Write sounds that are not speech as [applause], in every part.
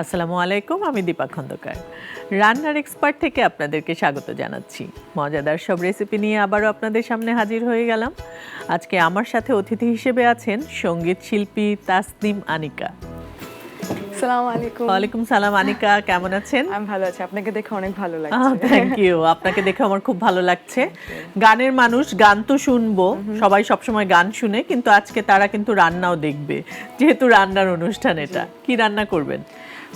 আসসালামু আলাইকুম আমি দীপা খন্দকার। রান্নার এক্সপার্ট থেকে আপনাদেরকে স্বাগত জানাচ্ছি। মজাদার সব রেসিপি নিয়ে আবারও আপনাদের সামনে হাজির হয়ে গেলাম। আজকে আমার সাথে অতিথি হিসেবে আছেন সংগীত শিল্পী তাসনিম আনিকা। ওয়ালাইকুম সালাম আনিকা কেমন আছেন? আমি ভালো আছি আপনাকে দেখে অনেক ভালো লাগছে। থ্যাংক ইউ আপনাকে দেখে আমার খুব ভালো লাগছে। গানের মানুষ গান তো শুনব সবাই সবসময় গান শুনে কিন্তু আজকে তারা কিন্তু রান্নাও দেখবে যেহেতু রান্নার অনুষ্ঠান এটা। কি রান্না করবেন?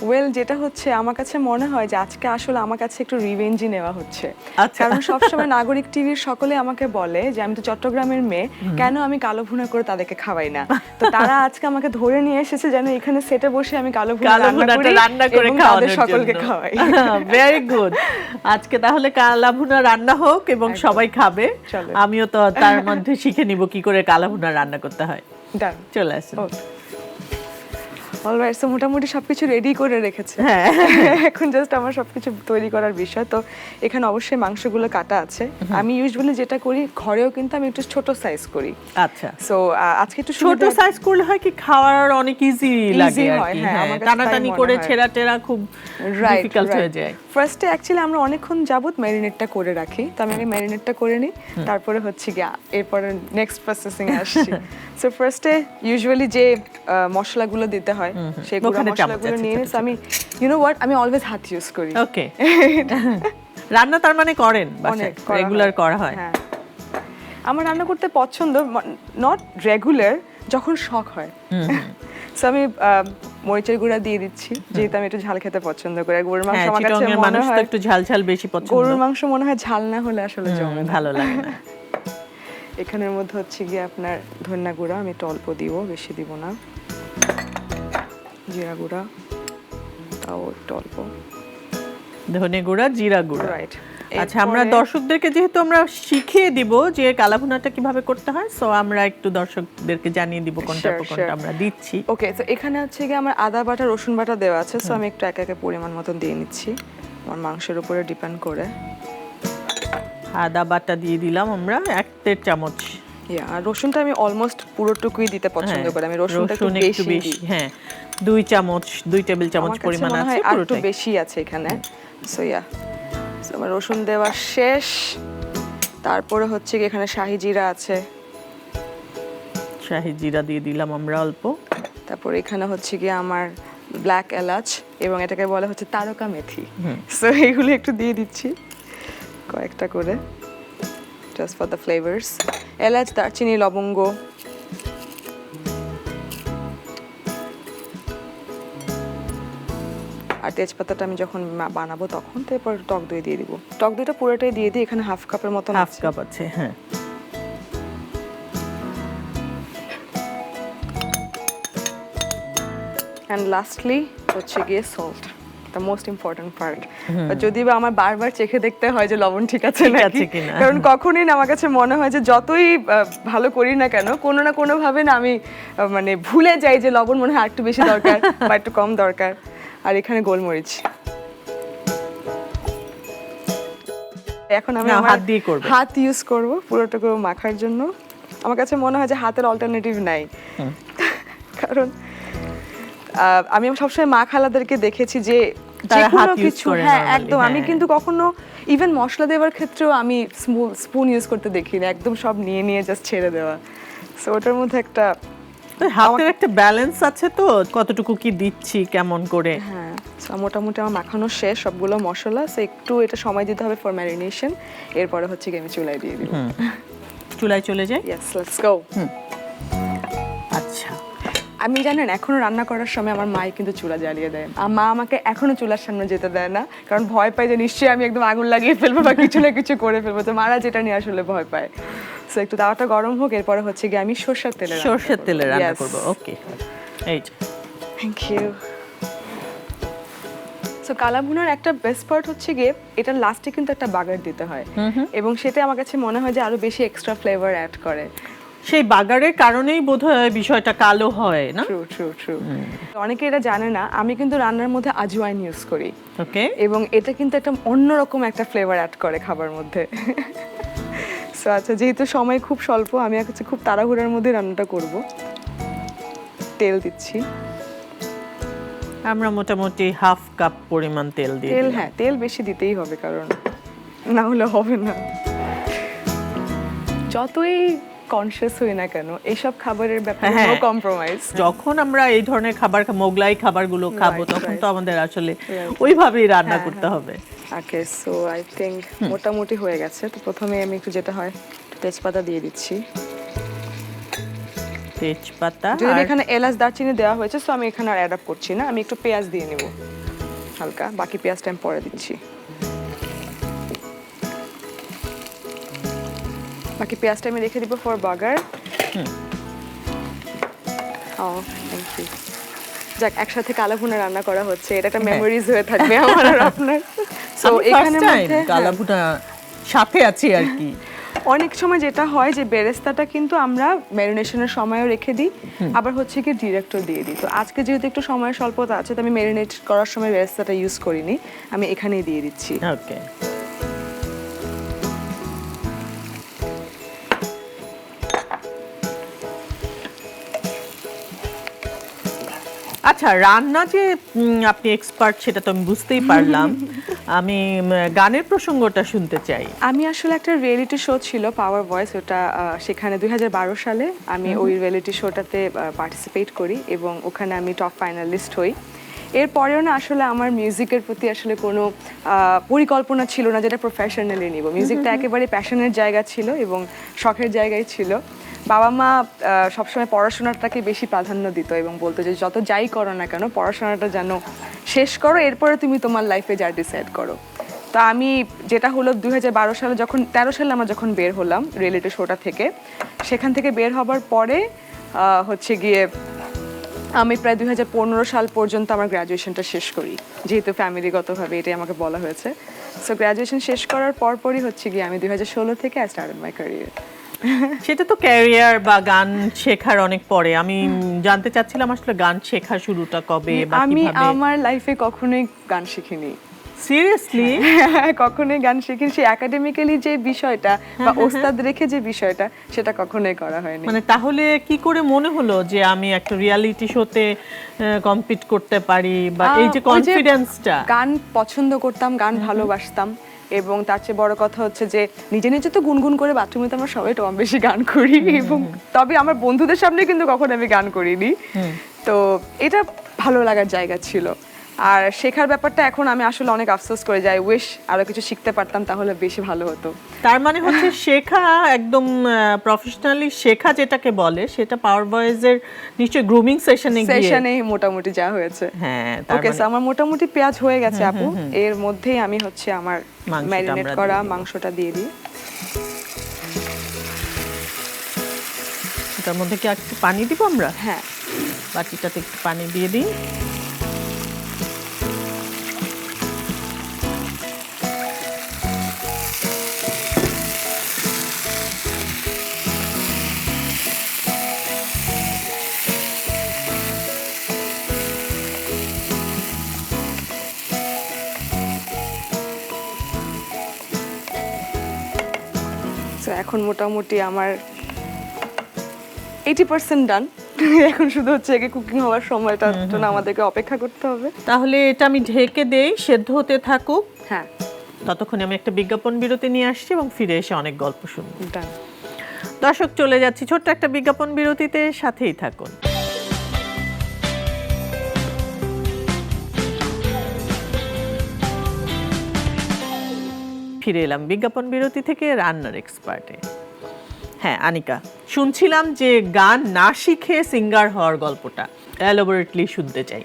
ওয়েল যেটা হচ্ছে আমার কাছে মনে হয় যে আজকে আসলে আমার কাছে একটু রিভেঞ্জি নেওয়া হচ্ছে। আচ্ছা। কারণ সবসময় নাগরিক টিভির সকলে আমাকে বলে যে আমি তো চট্টগ্রামের মেয়ে কেন আমি কালো ভুনা করে তাদেরকে খাওয়াই না? তো তারা আজকে আমাকে ধরে নিয়ে এসেছে যেন এখানে সেটে বসে আমি কালো ভুনা রান্না করি খাওয়ানোর সকলকে। খাওয়াই। [laughs] ভেরি গুড আজকে তাহলে কালা ভুনা রান্না হোক এবং সবাই খাবে। আমিও তো তার মধ্যে শিখে নিব কি করে কালা ভুনা রান্না করতে হয়। চলে আসুন। অলরাইট সো মোটামুটি সবকিছু রেডি করে রেখেছে। হ্যাঁ। [laughs] এখন জাস্ট আমার সবকিছু তৈরি করার বিষয় তো এখানে অবশ্যই মাংসগুলো কাটা আছে। আমি ইউজুয়ালি যেটা করি ঘরেও কিন্তু আমি একটু ছোট সাইজ করি। আচ্ছা। সো আজকে একটু ছোট সাইজ করলে হয় কি খাওয়ার অনেক ইজি লাগে হয়, হ্যাঁ, টানাটানি করে। ছেঁড়া টেরা খুব ডিফিকাল্ট হয়ে যায়। ফার্স্টে অ্যাকচুয়ালি আমরা অনেকক্ষণ যাবত ম্যারিনেটটা করে রাখি। তো আমি আগে ম্যারিনেটটা করে নিই তারপরে হচ্ছে গিয়া এরপরে নেক্সট প্রসেসিং আসছি। সো ফার্স্টে ইউজুয়ালি যে মশলাগুলো দিতে হয় সেই গুঁড়া মশলাগুলো নিয়ে আমি ইউ নো হোয়াট আমি অলওয়েজ হাত ইউজ করি। ওকে রান্না তার মানে করেন অনেক রেগুলার করা হয়। হ্যাঁ। আমার রান্না করতে পছন্দ নট রেগুলার যখন শখ হয়। সো আমি আহ, মরিচের গুঁড়া দিয়ে দিচ্ছি যেহেতু আমি একটু ঝাল খেতে পছন্দ করি। গরুর মাংস হ্যাঁ আমার কাছে মনে হয় একটু ঝাল ঝাল বেশি পছন্দ। গরুর মাংস মনে হয় ঝাল না হলে আসলে জমে ভালো লাগে না। এখানের মধ্যে হচ্ছে গিয়ে আপনার ধনিয়া গুঁড়া আমি একটু অল্প দিব বেশি দিব না। জিরা গুঁড়া তাও একটু অল্প। ধনে গুঁড়া জিরা গুঁড়া। রাইট আচ্ছা আমরা দর্শকদেরকে যেহেতু আমরা শিখিয়ে দিব যে কালাভুনাটা কীভাবে করতে হয় সো আমরা একটু দর্শকদেরকে জানিয়ে দিব কোনটা কোনটা আমরা দিচ্ছি। ওকে তো এখানে হচ্ছে গিয়ে আমার আদা বাটা রসুন বাটা দেওয়া আছে সো আমি একটু এক একে পরিমাণ মতন দিয়ে নিচ্ছি। আমার মাংসের উপরে ডিপেন্ড করে। আদা বাটা দিয়ে দিলাম আমরা এক দেড় চামচ। আর রসুনটা আমি অলমোস্ট পুরোটুকুই দিতে পছন্দ হ্যাঁ, করি। আমি রসুনটা একটু বেশি হ্যাঁ। দুই চামচ দুই টেবিল চামচ পরিমাণ আছে আর একটু বেশি আছে এখানে। সো ইয়া আমার রসুন দেওয়া শেষ। তারপরে হচ্ছে কি এখানে শাহি জিরা আছে। শাহি জিরা দিয়ে দিলাম আমরা অল্প। তারপর এখানে হচ্ছে গিয়ে আমার ব্ল্যাক এলাচ এবং এটাকে বলা হচ্ছে তারকা মেথি। সো এগুলো একটু দিয়ে দিচ্ছি কয়েকটা করে জাস্ট ফর দ্য ফ্লেভার্স এলাচ দারচিনি লবঙ্গ আর তেজপাতাটা আমি যখন বানাবো তখন তারপর টক দই দিয়ে দিব। টক দইটা পুরোটাই দিয়ে দিই এখানে হাফ কাপের মতন হাফ কাপ আছে হ্যাঁ। অ্যান্ড লাস্টলি হচ্ছে গিয়ে salt the most important part যদি বা আমার বারবার চেখে দেখতে হয় যে লবণ ঠিক আছে নাকি। কারণ কখনই না আমার কাছে মনে হয় যে যতই ভালো করি না কেন কোনো না কোনো ভাবে না আমি মানে ভুলে যাই যে লবণ মনে হয় একটু বেশি দরকার [laughs] বা একটু কম দরকার। আর এখানে গোলমরিচ। এখন আমি হাত দিয়ে করবে। হাত ইউজ করব পুরোটুকু মাখার জন্য। আমার কাছে মনে হয় যে হাতের অল্টারনেটিভ নাই। কারণ আমি সবসময় মা খালাদেরকে দেখেছি যে কিছু হ্যাঁ একদম। আমি হ্যাঁ। কিন্তু কখনো ইভেন মশলা দেওয়ার ক্ষেত্রেও আমি স্পুন ইউজ করতে দেখি না একদম সব নিয়ে নিয়ে জাস্ট ছেড়ে দেওয়া। সো ওটার মধ্যে একটা হাতের একটা ব্যালেন্স আছে তো কতটুকু কি দিচ্ছি কেমন করে? হ্যাঁ মোটামুটি আমার মাখানো শেষ সবগুলো মশলা সো একটু এটা সময় দিতে হবে ফর ম্যারিনেশন এরপরে হচ্ছে কি আমি চুলায় দিয়ে দিব। চুলায় চলে যায়? ইয়েস লেটস গো আচ্ছা। আমি জানেন এখনও রান্না করার সময় আমার মাই কিন্তু চুলা জ্বালিয়ে দেয়। আর মা আমাকে এখনও চুলার সামনে যেতে দেয় না কারণ ভয় পায় যে নিশ্চয়ই আমি একদম আগুন লাগিয়ে ফেলব বা কিছু না কিছু করে ফেলব তো মারা যেটা নিয়ে আসলে ভয় পায়। সো একটু তাওয়াটা গরম হোক এরপরে হচ্ছে গিয়ে আমি সরষের তেলে সর্ষের তেলে রান্না করব ওকে এই যে। থ্যাংক ইউ সো কালা ভুনার একটা বেস্ট পার্ট হচ্ছে গিয়ে এটা লাস্টে কিন্তু একটা বাগার দিতে হয়। এবং সেটা আমার কাছে মনে হয় যে আরও বেশি এক্সট্রা ফ্লেভার অ্যাড করে। সেই বাগারের কারণেই বোধহয় বিষয়টা কালো হয় না? ট্রু ট্রু ট্রু অনেকে এটা জানে না আমি কিন্তু রান্নার মধ্যে আজওয়াইন ইউজ করি। ওকে এবং এটা কিন্তু একটা অন্যরকম একটা ফ্লেভার অ্যাড করে খাবার মধ্যে। সো আচ্ছা যেহেতু সময় খুব স্বল্প আমি হচ্ছে খুব তাড়াহুড়ার মধ্যে রান্নাটা করব। তেল দিচ্ছি। আমরা মোটামুটি হাফ কাপ পরিমাণ তেল দিয়ে তেল হ্যাঁ তেল বেশি দিতেই হবে কারণ না হলে হবে না। যতই কনসিয়াস হই না কেন এইসব খাবারের ব্যাপারে হ্যাঁ। নো কম্প্রোমাইজ যখন আমরা এই ধরনের খাবার মোগলাই খাবারগুলো খাব তখন তো আমাদের আসলে ওইভাবেই রান্না হ্যাঁ, করতে হবে। ওকে সো আই থিঙ্ক মোটামুটি হয়ে গেছে। তো প্রথমে আমি একটু যেটা হয় তেজপাতা দিয়ে দিচ্ছি। তেজপাতা যদি এখানে এলাচ দারচিনি দেওয়া হয়েছে সো আমি এখানে আর অ্যাড আপ করছি না। আমি একটু পেঁয়াজ দিয়ে নেব হালকা। বাকি পেঁয়াজটা আমি পরে দিচ্ছি। বাকি পেঁয়াজটা আমি রেখে দিব ফর বাগার ও থ্যাংক ইউ যাক একসাথে কালা ভুনা রান্না করা হচ্ছে। এটা একটা হ্যাঁ। মেমোরিজ হয়ে থাকবে আমার আর আপনার। সো এখানে হ্যাঁ। সাথে আছে আর কি। অনেক সময় যেটা হয় যে বেরেস্তাটা কিন্তু আমরা ম্যারিনেশনের সময়ও রেখে দিই আবার হচ্ছে কি ডিরেক্টর দিয়ে দিই। তো আজকে যেহেতু একটু সময় স্বল্পতা আছে তো আমি ম্যারিনেট করার সময় বেরেস্তাটা ইউজ করিনি আমি এখানেই দিয়ে দিচ্ছি। ওকে আচ্ছা রান্না যে আপনি এক্সপার্ট সেটা তো আমি বুঝতেই পারলাম। [laughs] আমি গানের প্রসঙ্গটা শুনতে চাই। আমি আসলে একটা রিয়েলিটি শো ছিল পাওয়ার ভয়েস ওটা সেখানে দু হাজার বারো সালে আমি ওই রিয়েলিটি শোটাতে পার্টিসিপেট করি এবং ওখানে আমি টপ ফাইনালিস্ট হই। এরপরেও না আসলে আমার মিউজিকের প্রতি আসলে কোনো পরিকল্পনা ছিল না যেটা প্রফেশনালি নিব। মিউজিকটা একেবারে প্যাশনের জায়গা ছিল এবং শখের জায়গায় ছিল। বাবা মা সবসময় পড়াশোনাটাকে বেশি প্রাধান্য দিত এবং বলতো যে যত যাই করো না কেন, পড়াশোনাটা যেন শেষ করো, এরপরে তুমি তোমার লাইফে যা ডিসাইড করো। তা আমি যেটা হলো দুই হাজার বারো সালে যখন, তেরো সালে আমরা যখন বের হলাম রিয়েলিটি শোটা থেকে, সেখান থেকে বের হবার পরে হচ্ছে গিয়ে আমি প্রায় দুই হাজার পনেরো সাল পর্যন্ত আমার গ্র্যাজুয়েশনটা শেষ করি, যেহেতু ফ্যামিলিগতভাবে এটাই আমাকে বলা হয়েছে। সো গ্র্যাজুয়েশন শেষ করার পরপরই হচ্ছে গিয়ে আমি দুই হাজার ষোলো থেকে আই স্টার্টেড মাই ক্যারিয়ার সেটা তো ক্যারিয়ার বা গান শেখার অনেক পরে। আমি জানতে চাচ্ছিলাম আসলে গান শেখা শুরুটা কবে বা আমি আমার লাইফে কখনোই গান শিখিনি। সিরিয়াসলি কখনোই গান শিখিনি। সেই একাডেমিক্যালি যে বিষয়টা বা ওস্তাদ রেখে যে বিষয়টা সেটা কখনোই করা হয়নি। মানে তাহলে কি করে মনে হলো যে আমি একটা রিয়ালিটি শোতে কম্পিট করতে পারি বা এই যে কনফিডেন্সটা গান পছন্দ করতাম গান ভালোবাসতাম। এবং তার চেয়ে বড় কথা হচ্ছে যে নিজে নিজে তো গুনগুন করে বাথরুমে তো আমরা সবাই টম বেশি গান করি এবং তবে আমার বন্ধুদের সামনে কিন্তু কখনো আমি গান করিনি। তো এটা ভালো লাগার জায়গা ছিল। আর শেখার ব্যাপারটা এখন আমি আসলে অনেক আফসোস করে যাই উইশ আরও কিছু শিখতে পারতাম তাহলে বেশি ভালো হতো। তার মানে হচ্ছে শেখা একদম প্রফেশনালি শেখা যেটাকে বলে সেটা পাওয়ার বয়েজের নিশ্চয়ই গ্রুমিং সেশনে গিয়ে। সেশনে মোটামুটি যা হয়েছে। হ্যাঁ ওকে মানে আমার মোটামুটি পেঁয়াজ হয়ে গেছে আপু। এর মধ্যেই আমি হচ্ছে আমার ম্যারিনেট করা মাংসটা দিয়ে দিই। এটার মধ্যে কি একটু পানি দিব আমরা? হ্যাঁ। বাটিটাতে একটু পানি দিয়ে দিই। এখন মোটামুটি আমার এইটি পার্সেন্ট ডান এখন শুধু হচ্ছে একে কুকিং হওয়ার সময়টার জন্য আমাদেরকে অপেক্ষা করতে হবে। তাহলে এটা আমি ঢেকে দেই সেদ্ধ হতে থাকুক। হ্যাঁ। ততক্ষণে আমি একটা বিজ্ঞাপন বিরতি নিয়ে আসছি এবং ফিরে এসে অনেক গল্প শুনব। দর্শক চলে যাচ্ছি ছোট্ট একটা বিজ্ঞাপন বিরতিতে সাথেই থাকুন। ফিরে এলাম বিজ্ঞাপন বিরতি থেকে রান্নার এক্সপার্টে। হ্যাঁ আনিকা, শুনছিলাম যে গান না শিখে সিঙ্গার হওয়ার গল্পটা। অ্যালোবরেটলি শুনতে চাই।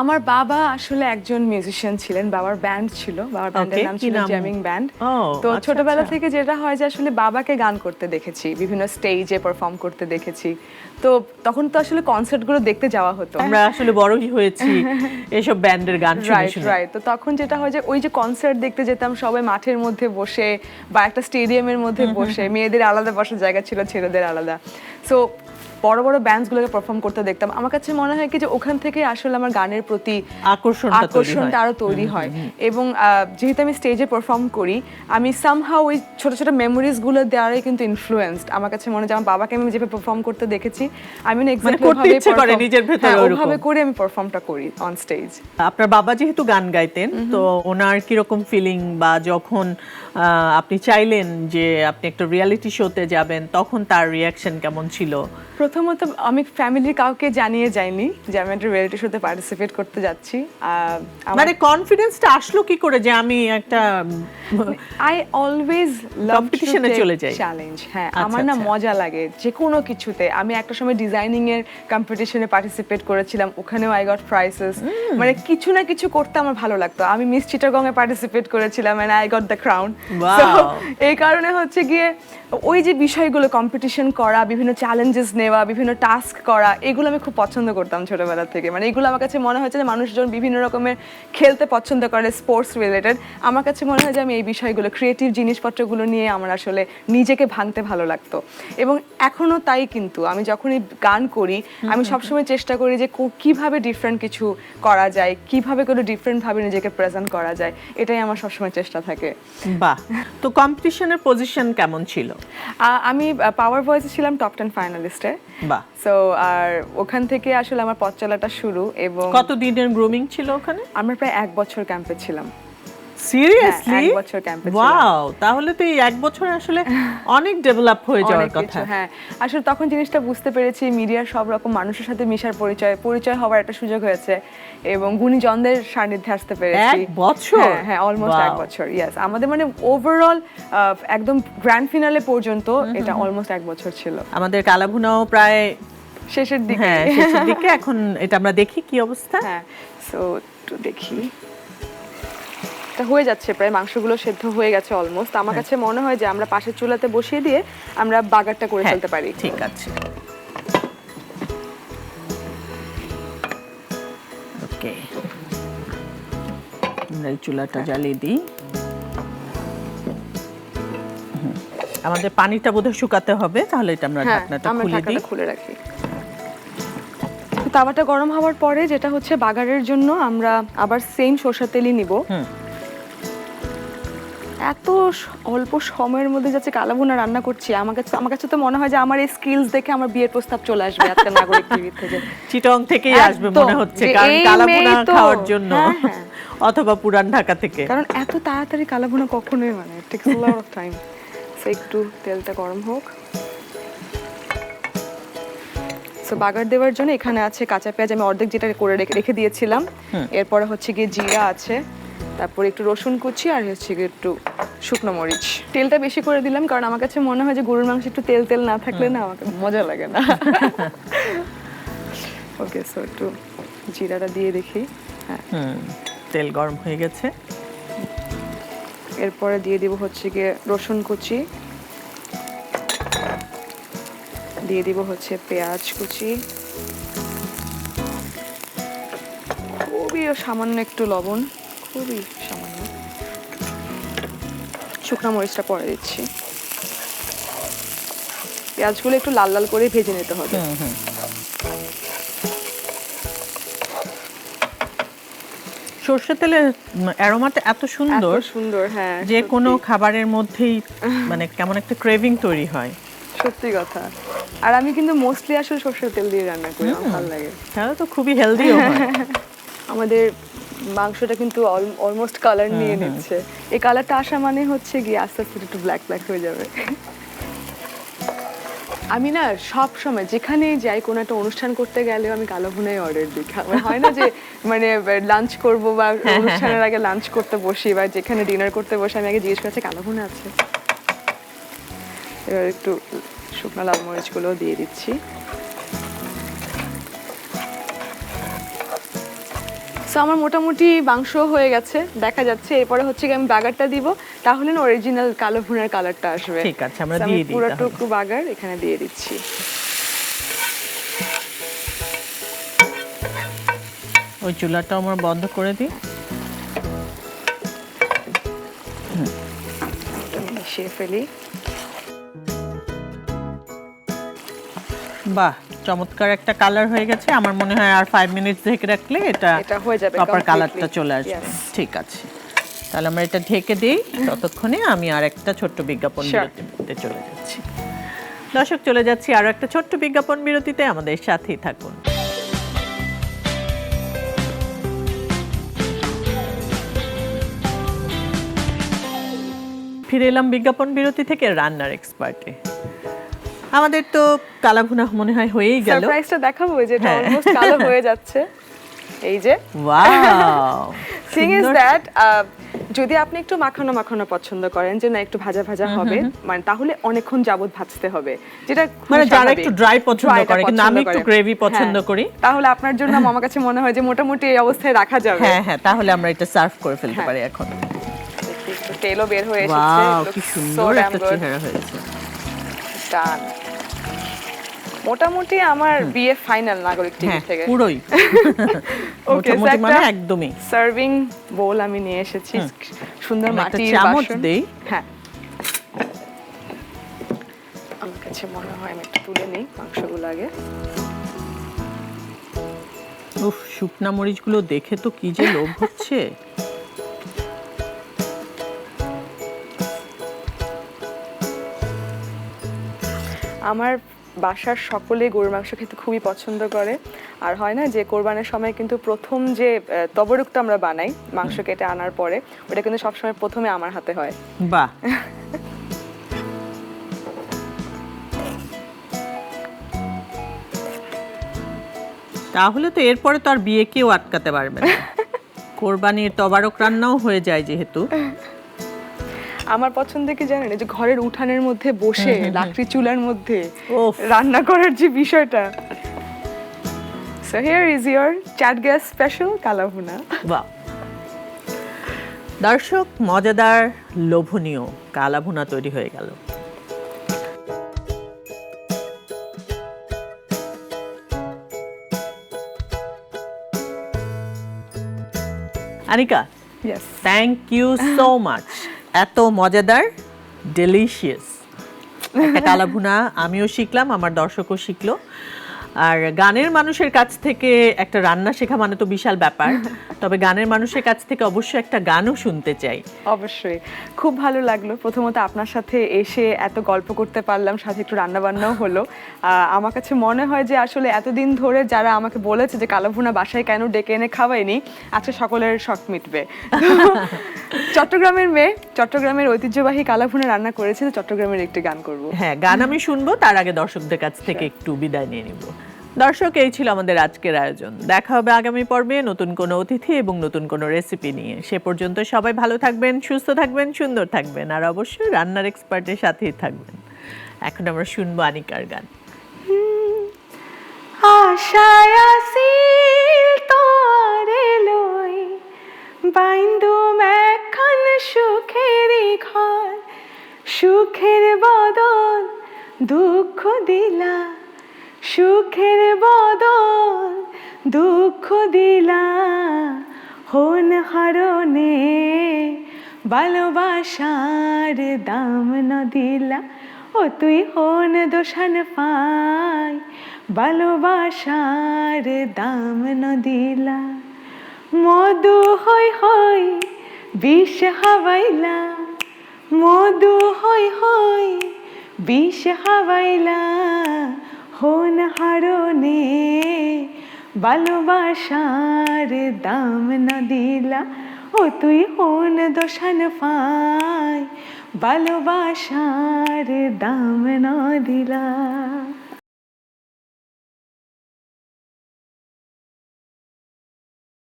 আমার বাবা আসলে একজন মিউজিশিয়ান ছিলেন বাবার ব্যান্ড ছিল বাবার ব্যান্ডের নাম ছিল জ্যামিং ব্যান্ড তো আচ্ছা, ছোটবেলা আচ্ছা। থেকে যেটা হয় যে আসলে বাবাকে গান করতে দেখেছি বিভিন্ন স্টেজে পারফর্ম করতে দেখেছি। তো তখন তো আসলে কনসার্টগুলো দেখতে যাওয়া হতো। আমরা আসলে বড়ই হয়েছি [laughs] এসব ব্যান্ডের গান রাইট শুনে। রাইট তো তখন যেটা হয় যে ওই যে কনসার্ট দেখতে যেতাম সবাই মাঠের মধ্যে বসে বা একটা স্টেডিয়ামের মধ্যে বসে মেয়েদের আলাদা বসার জায়গা ছিল ছেলেদের আলাদা। সো বড় বড় ব্যান্ডসগুলোকে পারফর্ম করতে দেখতাম। আমার কাছে মনে হয় কি যে ওখান থেকে আসলে আমার গানের প্রতি আকর্ষণটা তৈরি আকর্ষণটা আরও তৈরি হয়। এবং যেহেতু আমি স্টেজে পারফর্ম করি আমি সামহাও ওই ছোট ছোট মেমোরিজগুলো দ্বারাই কিন্তু ইনফ্লুয়েন্সড আমার কাছে মনে হয় আমার বাবাকে আমি যেভাবে পারফর্ম করতে দেখেছি আমি না ভেতরে হ্যাঁ। ওভাবে করে আমি পারফর্মটা করি অন স্টেজ আপনার বাবা যেহেতু গান গাইতেন তো ওনার কীরকম ফিলিং বা যখন আপনি চাইলেন যে আপনি একটা রিয়েলিটি শোতে যাবেন তখন তার রিয়াকশন কেমন ছিল? প্রথমত আমি ফ্যামিলির কাউকে জানিয়ে যাইনি যে আমি একটা রিয়েলিটি শোতে পার্টিসিপেট করতে যাচ্ছি। মানে কনফিডেন্সটা আসলো কি করে যে আমি একটা আই অলওয়েজ লাভ এ চলে যাই। চ্যালেঞ্জ হ্যাঁ আচ্ছা, আমার না আচ্ছা। মজা লাগে যে কোনো কিছুতে। আমি একটা সময় ডিজাইনিং এর কম্পিটিশনে পার্টিসিপেট করেছিলাম ওখানেও আই গট প্রাইসেস মানে কিছু না কিছু করতে আমার ভালো লাগতো। আমি মিস চিটাগং এ পার্টিসিপেট করেছিলাম and I got the crown. এই কারণে হচ্ছে গিয়ে ওই যে বিষয়গুলো কম্পিটিশন করা বিভিন্ন চ্যালেঞ্জেস নেওয়া বিভিন্ন টাস্ক করা এগুলো আমি খুব পছন্দ করতাম ছোটোবেলা থেকে। মানে এগুলো আমার কাছে মনে হয়েছে যে মানুষজন বিভিন্ন রকমের খেলতে পছন্দ করে স্পোর্টস রিলেটেড আমার কাছে মনে হয় যে আমি এই বিষয়গুলো ক্রিয়েটিভ জিনিসপত্রগুলো নিয়ে আমার আসলে নিজেকে ভাঙতে ভালো লাগতো। এবং এখনও তাই কিন্তু আমি যখনই গান করি আমি সবসময় চেষ্টা করি যে কো- কীভাবে ডিফারেন্ট কিছু করা যায় কীভাবে কোনো ডিফারেন্টভাবে নিজেকে প্রেজেন্ট করা যায় এটাই আমার সবসময় চেষ্টা থাকে। বাহ! তো কম্পিটিশনের পজিশন কেমন ছিল? আমি পাওয়ার ভয়েসে ছিলাম টপ টেন ফাইনালিস্টে বাহ। সো আর ওখান থেকে আসলে আমার পথ চলাটা শুরু এবং কত দিনের গ্রুমিং ছিল ওখানে? আমরা প্রায় এক বছর ক্যাম্পে ছিলাম। সিরিয়াসলি হ্যাঁ, এক বছর ক্যাম্পে ওয়াও তাহলে তো এই এক বছরে আসলে [laughs] অনেক ডেভেলপ হয়ে যাওয়ার কথা। হ্যাঁ। আসলে তখন জিনিসটা বুঝতে পেরেছি মিডিয়ার সব রকম মানুষের সাথে মিশার পরিচয় পরিচয় হওয়ার একটা সুযোগ হয়েছে এবং গুণীজনদের সান্নিধ্যে আসতে পেরেছি। এক বছর? হ্যাঁ হ্যাঁ অলমোস্ট এক বছর ইয়েস আমাদের মানে ওভারঅল একদম গ্র্যান্ড ফিনালে পর্যন্ত এটা অলমোস্ট এক বছর ছিল। আমাদের কালাভুনাও প্রায় শেষের দিকে। হ্যাঁ শেষের দিকে। এখন এটা আমরা দেখি কি অবস্থা। হ্যাঁ সো একটু দেখি। এটা হয়ে যাচ্ছে প্রায় মাংসগুলো সেদ্ধ হয়ে গেছে অলমোস্ট আমার কাছে মনে হয় যে আমরা পাশের চুলাতে বসিয়ে দিয়ে আমরা বাগারটা করে হ্যাঁ, ফেলতে পারি। ঠিক আছে। ওকে। আমরা এই চুলাটা জ্বালিয়ে দিই। আমাদের পানিটা বোধহয় শুকাতে হবে তাহলে এটা আমরা হ্যাঁ ঢাকনাটা খুলে দিই। খুলে রাখি। তো তাওয়াটা গরম হওয়ার পরে যেটা হচ্ছে বাগারের জন্য আমরা আবার সেম সরষের তেলই নিব। এত অল্প সময়ের মধ্যে যাচ্ছে কালাভুনা রান্না করছি আমার কাছে আমার কাছে তো মনে হয় যে আমার এই স্কিলস দেখে আমার বিয়ের প্রস্তাব চলে আসবে আজকে নাগরিক টিভি থেকে। চিটং থেকেই আসবে মনে হচ্ছে কারণ এই কালাভুনা খাওয়ার জন্য হ্যাঁ, হ্যাঁ। অথবা পুরান ঢাকা থেকে। কারণ এত তাড়াতাড়ি কালাভুনা কখনোই মানে টেক্স লট অফ টাইম একটু তেলটা গরম হোক। সো বাগার দেওয়ার জন্য এখানে আছে কাঁচা পেঁয়াজ আমি অর্ধেক যেটা করে রেখে রেখে দিয়েছিলাম। এরপরে হচ্ছে গিয়ে জিরা আছে। তারপর একটু রসুন কুচি আর হচ্ছে গিয়ে একটু শুকনো মরিচ। তেলটা বেশি করে দিলাম কারণ আমার কাছে মনে হয় যে গরুর মাংস একটু তেল তেল না থাকলে না আমাকে মজা লাগে না। [laughs] ওকে সো একটু জিরাটা দিয়ে দেখি। হ্যাঁ। তেল গরম হয়ে গেছে। এরপরে দিয়ে দিব হচ্ছে গিয়ে রসুন কুচি। দিয়ে দিব হচ্ছে পেঁয়াজ কুচি। খুবই সামান্য একটু লবণ। খুবই সামান্য। শুকনো মরিচটা পরে দিচ্ছি। পেঁয়াজগুলো একটু লাল লাল করে ভেজে নিতে হবে। হুম তেলের অ্যারোমাটা এত সুন্দর সুন্দর হ্যাঁ যে কোনো খাবারের মধ্যেই মানে কেমন একটা ক্রেভিং তৈরি হয়। সত্যি কথা। আর আমি কিন্তু মোস্টলি আসলে সরষের তেল দিয়ে রান্না করি আমার ভালো লাগে। তাহলে তো খুবই হেলদিও [laughs] আমাদের মাংসটা কিন্তু অলমোস্ট কালার নিয়ে নিচ্ছে। এই কালারটা আসা মানে হচ্ছে গিয়ে আস্তে আস্তে একটু ব্ল্যাক ব্ল্যাক হয়ে যাবে। আমি না সব সময় যেখানেই যাই কোনো একটা অনুষ্ঠান করতে গেলেও আমি কালো ভুনাই অর্ডার দিই। আমার হয় না যে মানে লাঞ্চ করব বা অনুষ্ঠানের আগে লাঞ্চ করতে বসি বা যেখানে ডিনার করতে বসে আমি আগে জিজ্ঞেস করছি কালো ভুনা আছে? এবার একটু শুকনো লাল মরিচগুলো দিয়ে দিচ্ছি। সো আমার মোটামুটি মাংস হয়ে গেছে দেখা যাচ্ছে। এরপরে হচ্ছে কি আমি বাগারটা দিব। তাহলে না অরিজিনাল কালো ভুনার কালারটা আসবে। ঠিক আছে, আমরা দিয়ে দিই পুরোটুকু বাগার এখানে দিয়ে দিচ্ছি। ওই চুলাটা আমার বন্ধ করে দিই। মিশিয়ে ফেলি। বাহ চমৎকার একটা কালার হয়ে গেছে। আমার মনে হয় আর ফাইভ মিনিটস ঢেকে রাখলে এটা এটা হয়ে যাবে প্রপার কালারটা চলে আসবে। ঠিক আছে। তাহলে আমরা এটা ঢেকে দিই। ততক্ষণে আমি আর একটা ছোট্ট বিজ্ঞাপন. বিরতিতে চলে যাচ্ছি। দর্শক চলে যাচ্ছি আরও একটা ছোট্ট বিজ্ঞাপন বিরতিতে। আমাদের সাথেই থাকুন। ফিরে এলাম বিজ্ঞাপন বিরতি থেকে রান্নার এক্সপার্টে আমাদের তো কালাভুনা মনে হয় হয়েই গেল। সারপ্রাইজটা দেখাবো যেটা হ্যাঁ। অলমোস্ট কালো হয়ে [laughs] যাচ্ছে। এই যে। ওয়াও থিং ইজ দ্যাট যদি আপনি একটু মাখানো মাখানো পছন্দ করেন যে না একটু ভাজা ভাজা হবে মানে তাহলে অনেকক্ষণ যাবত ভাজতে হবে। যেটা মানে যারা একটু dry পছন্দ করে, কিন্তু আমি একটু গ্রেভি পছন্দ হ্যাঁ, করি। তাহলে আপনার জন্য আমার কাছে মনে হয় যে মোটামুটি এই অবস্থায় রাখা যাবে। হ্যাঁ হ্যাঁ তাহলে আমরা এটা সার্ভ করে ফেলতে হ্যাঁ। পারি এখন। তেলও বের হয়ে এসেছে কি সুন্দর একটা চেহারা হয়েছে। Done. মোটামুটি আমার বিয়ে ফাইনাল নাগরিক টিভি হ্যাঁ থেকে। পুরোই। [laughs] ওকে মোটামুটি মানে একদমই। সার্ভিং বোল আমি নিয়ে এসেছি সুন্দর মাটির চামচ দেই। হ্যাঁ। আমার কাছে মনে হয় আমি একটু তুলে নিই মাংসগুলো আগে। উফ শুকনা মরিচগুলো দেখে তো কি যে লোভ হচ্ছে। আমার বাসার সকলে গরুর মাংস খেতে খুবই পছন্দ করে। আর হয় না যে কোরবানের সময় কিন্তু প্রথম যে আহ, তবরুকটা আমরা বানাই মাংস কেটে আনার পরে ওটা কিন্তু সবসময় প্রথমে আমার হাতে হয়। বাহ! তাহলে তো এরপরে তো আর বিয়ে কেউ আটকাতে পারবে না। [laughs] কোরবানির তবারক রান্নাও হয়ে যায় যেহেতু। আমার পছন্দ কি জানেন? এই যে ঘরের উঠানের মধ্যে বসে লাকড়ি চুলার মধ্যে। রান্না করার যে বিষয়টা। So here is your Chatga's special kala bhuna. বাহ। দর্শক মজাদার লোভনীয় কালাভুনা তৈরি হয়ে গেল। Anika yes thank you so much এত মজাদার ডেলিশিয়াস একটা কালাভুনা আমিও শিখলাম আমার দর্শকও শিখলো। আর গানের মানুষের কাছ থেকে একটা রান্না শেখা মানে তো বিশাল ব্যাপার। তবে গানের মানুষের কাছ থেকে অবশ্যই একটা গানও শুনতে চাই। অবশ্যই। খুব ভালো লাগল। প্রথমত আপনার সাথে এসে এত গল্প করতে পারলাম সাথে একটু রান্না বান্নাও হলো আমার কাছে মনে হয় যে আসলে এতদিন ধরে যারা আমাকে বলেছে যে কালাভুনা বাসায় কেন ডেকে এনে খাওয়াইনি আজকে সকলের শখ মিটবে। [laughs] চট্টগ্রামের মেয়ে চট্টগ্রামের ঐতিহ্যবাহী কালাভুনা রান্না করেছে তো চট্টগ্রামের একটি গান করব। হ্যাঁ গান আমি শুনব তার আগে দর্শকদের কাছ থেকে একটু বিদায় নিয়ে নিব। দর্শক, এই ছিল আমাদের আজকের আয়োজন। দেখা হবে আগামী পর্বে নতুন কোনো অতিথি এবং নতুন কোনো রেসিপি নিয়ে। সে পর্যন্ত সবাই ভালো থাকবেন, সুস্থ থাকবেন, সুন্দর থাকবেন আর অবশ্যই রান্নার এক্সপার্টের সাথেই থাকবেন। এখন আমরা শুনব আনিকার গান। লই ঘর, সুখের বদল দুঃখ দিলা। সুখের বদল দুঃখ দিলা, হন হরণে ভালোবাসার দাম ন দিলা। ও তুই হন দোষান পাই, ভালোবাসার দাম ন দিলা। মধু হই হই বিষ হাওয়াইলা, মধু হই হই বিষ হাওয়াইলা। হন হারণে ভালোবাসার দাম না দিলা, ও তুই হন দোষান পাই ভালোবাসার দাম না দিলা।